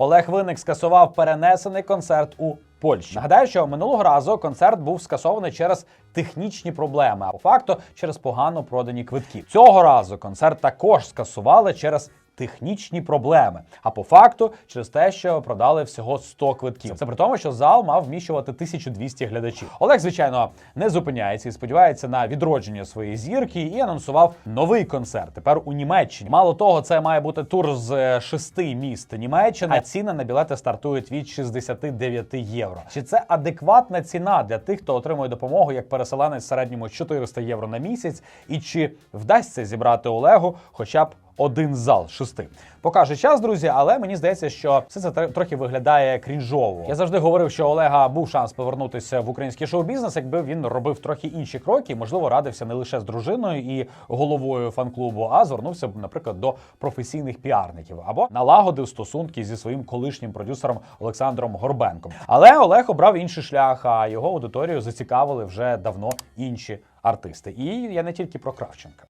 Олег Винник скасував перенесений концерт у Польщі. Нагадаю, що минулого разу концерт був скасований через технічні проблеми, а по факту через погано продані квитки. Цього разу концерт також скасували через. Технічні проблеми, а по факту через те, що продали всього 100 квитків. Це при тому, що зал мав вміщувати 1200 глядачів. Олег, звичайно, не зупиняється і сподівається на відродження своєї зірки і анонсував новий концерт. Тепер у Німеччині. Мало того, це має бути тур з е, шести міст Німеччини. А ціни на білети стартують від 69 євро. Чи це адекватна ціна для тих, хто отримує допомогу як переселенець в середньому 400 євро на місяць? І чи вдасться зібрати Олегу хоча б один зал шести. Покаже час, друзі, але мені здається, що все це тр- трохи виглядає крінжово. Я завжди говорив, що Олега був шанс повернутися в український шоу-бізнес, якби він робив трохи інші кроки, можливо, радився не лише з дружиною і головою фан-клубу, а звернувся б, наприклад, до професійних піарників або налагодив стосунки зі своїм колишнім продюсером Олександром Горбенком. Але Олег обрав інший шлях, а його аудиторію зацікавили вже давно інші артисти. І я не тільки про Кравченка.